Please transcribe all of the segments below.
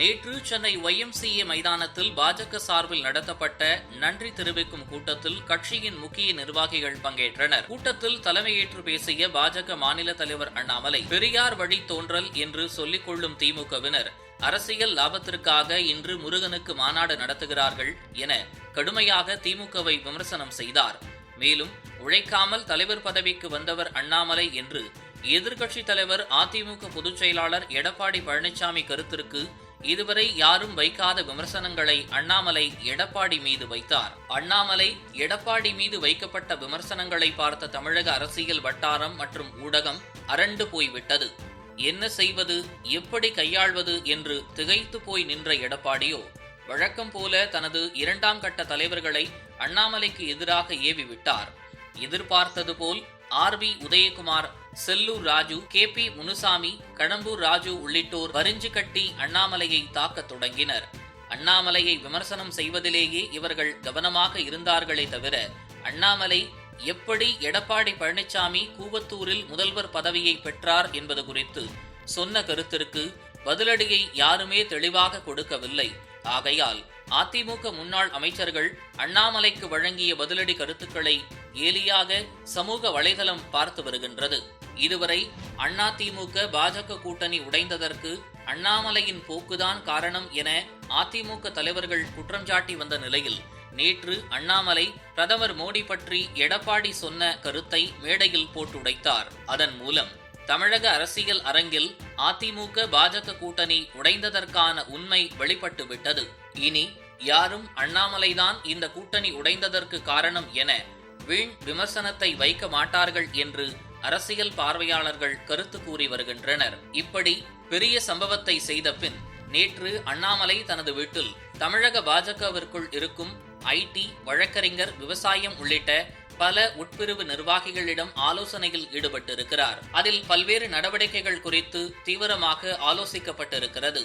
நேற்று சென்னை ஒய்எம்சிஏ மைதானத்தில் பாஜக சார்பில் நடத்தப்பட்ட நன்றி தெரிவிக்கும் கூட்டத்தில் கட்சியின் முக்கிய நிர்வாகிகள் பங்கேற்றனர். கூட்டத்தில் தலைமையேற்று பேசிய பாஜக மாநில தலைவர் அண்ணாமலை பெரியார் வழி தோன்றல் என்று சொல்லிக் கொள்ளும் திமுகவினர் அரசியல் லாபத்திற்காக இன்று முருகனுக்கு மாநாடு நடத்துகிறார்கள் என கடுமையாக திமுகவை விமர்சனம் செய்தார். மேலும் உழைக்காமல் தலைவர் பதவிக்கு வந்தவர் அண்ணாமலை என்று எதிர்க்கட்சித் தலைவர் அதிமுக பொதுச் செயலாளர் எடப்பாடி பழனிசாமி கருத்திற்கு இதுவரை யாரும் வைக்காத விமர்சனங்களை அண்ணாமலை எடப்பாடி மீது வைத்தார். அண்ணாமலை எடப்பாடி மீது வைக்கப்பட்ட விமர்சனங்களை பார்த்த தமிழக அரசியல் வட்டாரம் மற்றும் ஊடகம் அரண்டு போய்விட்டது. என்ன செய்வது எப்படி கையாள்வது என்று திகைத்து போய் நின்ற எடப்பாடியோ வழக்கம் போல தனது இரண்டாம் கட்ட தலைவர்களை அண்ணாமலைக்கு எதிராக ஏவி விட்டார் எதிர்பார்த்தது போல் R B Udhayakumar Sellur Raju K P Munusamy Kadambur Raju உள்ளிட்டோர் வரிஞ்சு கட்டி அண்ணாமலையை தாக்க தொடங்கினர். அண்ணாமலையை விமர்சனம் செய்வதிலேயே இவர்கள் கவனமாக இருந்தார்களே தவிர அண்ணாமலை எப்படி எடப்பாடி பழனிசாமி கூவத்தூரில் முதல்வர் பதவியை பெற்றார் என்பது குறித்து சொன்ன கருத்திற்கு பதிலடியை யாருமே தெளிவாக கொடுக்கவில்லை. ஆகையால் அதிமுக முன்னாள் அமைச்சர்கள் அண்ணாமலைக்கு வழங்கிய பதிலடி கருத்துக்களை ஏலியாக சமூக வலைதளம் பார்த்து வருகின்றது. இதுவரை அதிமுக பாஜக கூட்டணி உடைந்ததற்கு அண்ணாமலையின் போக்குதான் காரணம் என அதிமுக தலைவர்கள் குற்றம் சாட்டி வந்த நிலையில் நேற்று அண்ணாமலை பிரதமர் மோடி பற்றி எடப்பாடி சொன்ன கருத்தை மேடையில் போட்டுடைத்தார் அதன் மூலம் தமிழக அரசியல் அரங்கில் அதிமுக பாஜக கூட்டணி உடைந்ததற்கான உண்மை வெளிப்பட்டு விட்டது. இனி யாரும் அண்ணாமலைதான் இந்த கூட்டணி உடைந்ததற்கு காரணம் என வீண் விமர்சனத்தை வைக்க மாட்டார்கள் என்று அரசியல் பார்வையாளர்கள் கருத்து கூறி வருகின்றனர். இப்படி பெரிய சம்பவத்தை செய்த பின் நேற்று அண்ணாமலை தனது வீட்டில் தமிழக பாஜகவிற்குள் இருக்கும் ஐடி வழக்கறிஞர் விவசாயம் உள்ளிட்ட பல உட்பிரிவு நிர்வாகிகளிடம் ஆலோசனையில் ஈடுபட்டிருக்கிறார். அதில் பல்வேறு நடவடிக்கைகள் குறித்து தீவிரமாக ஆலோசிக்கப்பட்டிருக்கிறது.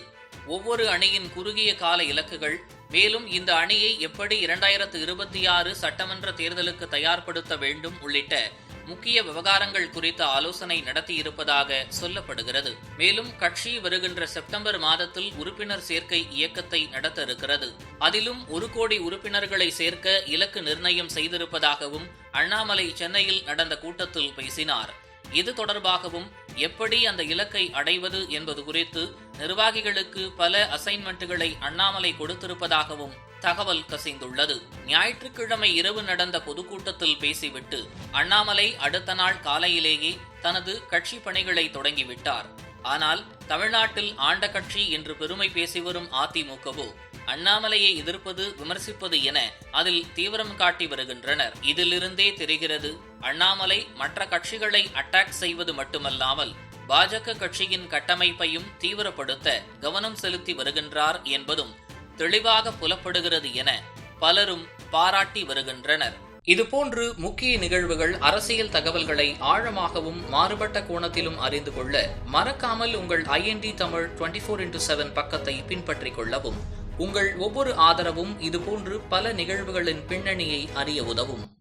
ஒவ்வொரு அணியின் குறுகிய கால இலக்குகள் மேலும் இந்த அணியை எப்படி இரண்டாயிரத்து இருபத்தி ஆறு சட்டமன்ற தேர்தலுக்கு தயார்படுத்த வேண்டும் உள்ளிட்ட முக்கிய விவகாரங்கள் குறித்த ஆலோசனை நடத்தியிருப்பதாக சொல்லப்படுகிறது. மேலும் கட்சி வருகின்ற செப்டம்பர் மாதத்தில் உறுப்பினர் சேர்க்கை இயக்கத்தை நடத்த இருக்கிறது அதிலும் ஒரு கோடி உறுப்பினர்களை சேர்க்க இலக்கு நிர்ணயம் செய்திருப்பதாகவும் அண்ணாமலை சென்னையில் நடந்த கூட்டத்தில் பேசினார். இது தொடர்பாகவும் எப்படி அந்த இலக்கை அடைவது என்பது குறித்து நிர்வாகிகளுக்கு பல அசைன்மெண்ட்டுகளை அண்ணாமலை கொடுத்திருப்பதாகவும் தகவல் கசிந்துள்ளது. ஞாயிற்றுக்கிழமை இரவு நடந்த பொதுக்கூட்டத்தில் பேசிவிட்டு அண்ணாமலை அடுத்த நாள் காலையிலேயே தனது கட்சி பணிகளை தொடங்கிவிட்டார். ஆனால் தமிழ்நாட்டில் ஆண்ட கட்சி என்று பெருமை பேசி வரும் அதிமுகவோ அண்ணாமலையை எதிர்ப்பது விமர்சிப்பது என அதில் தீவிரம் காட்டி வருகின்றனர். இதிலிருந்தே தெரிகிறது அண்ணாமலை மற்ற கட்சிகளை அட்டாக் செய்வது மட்டுமல்லாமல் பாஜக கட்சியின் கட்டமைப்பையும் தீவிரப்படுத்த கவனம் செலுத்தி வருகின்றார் என்பதும் தெளிவாக புலப்படுகிறது என பலரும் பாராட்டி வருகின்றனர். இதுபோன்று முக்கிய நிகழ்வுகள் அரசியல் தகவல்களை ஆழமாகவும் மாறுபட்ட கோணத்திலும் அறிந்து கொள்ள மறக்காமல் உங்கள் IND Tamil twenty four into seven பக்கத்தை பின்பற்றிக் கொள்ளவும். உங்கள் ஒவ்வொரு ஆதரவும் இதுபோன்று பல நிகழ்வுகளின் பின்னணியை அறிய உதவும்.